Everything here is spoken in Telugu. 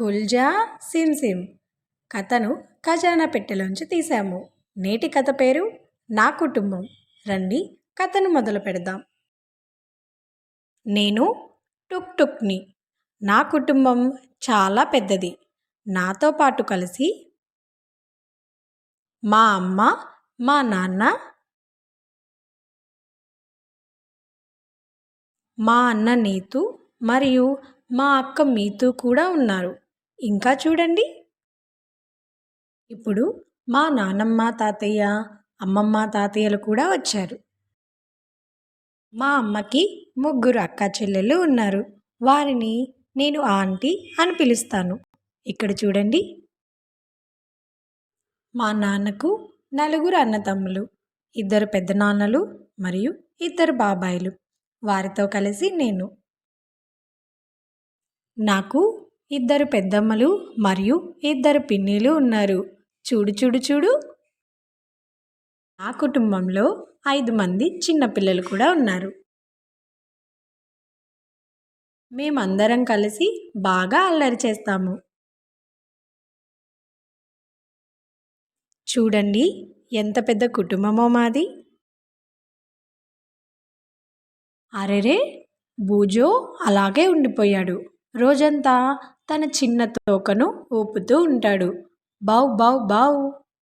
కుల్జా సిమ్ సిమ్. కథను ఖజానా పెట్టెలోంచి తీసాము నేటి కథ పేరు నా కుటుంబం. రండి కథను మొదలు పెడదాం. నేను టుక్ టుక్ని నా కుటుంబం చాలా పెద్దది. నాతో పాటు కలిసి మా అమ్మ మా నాన్న మా అన్న నీతు మరియు మా అక్క మీతు కూడా ఉన్నారు. ఇంకా చూడండి. ఇప్పుడు మా నానమ్మ తాతయ్య అమ్మమ్మ తాతయ్యలు కూడా వచ్చారు. మా అమ్మకి ముగ్గురు అక్క చెల్లెలు ఉన్నారు. వారిని నేను ఆంటీ అని పిలుస్తాను. ఇక్కడ చూడండి. మా నాన్నకు నలుగురు అన్నతమ్ములు ఇద్దరు పెద్దనాన్నలు మరియు ఇద్దరు బాబాయిలు. వారితో కలిసి నేను. నాకు ఇద్దరు పెద్దమ్మలు మరియు ఇద్దరు పిన్నిలు ఉన్నారు. చూడు చూడు చూడు. నా కుటుంబంలో ఐదు మంది చిన్నపిల్లలు కూడా ఉన్నారు. మేమందరం కలిసి బాగా అల్లరి చేస్తాము. చూడండి ఎంత పెద్ద కుటుంబమో మాది. అరెరే! బూజో అలాగే ఉండిపోయాడు. రోజంతా తన చిన్న తోకను ఊపుతూ ఉంటాడు. బావ్ బావ్ బావ్.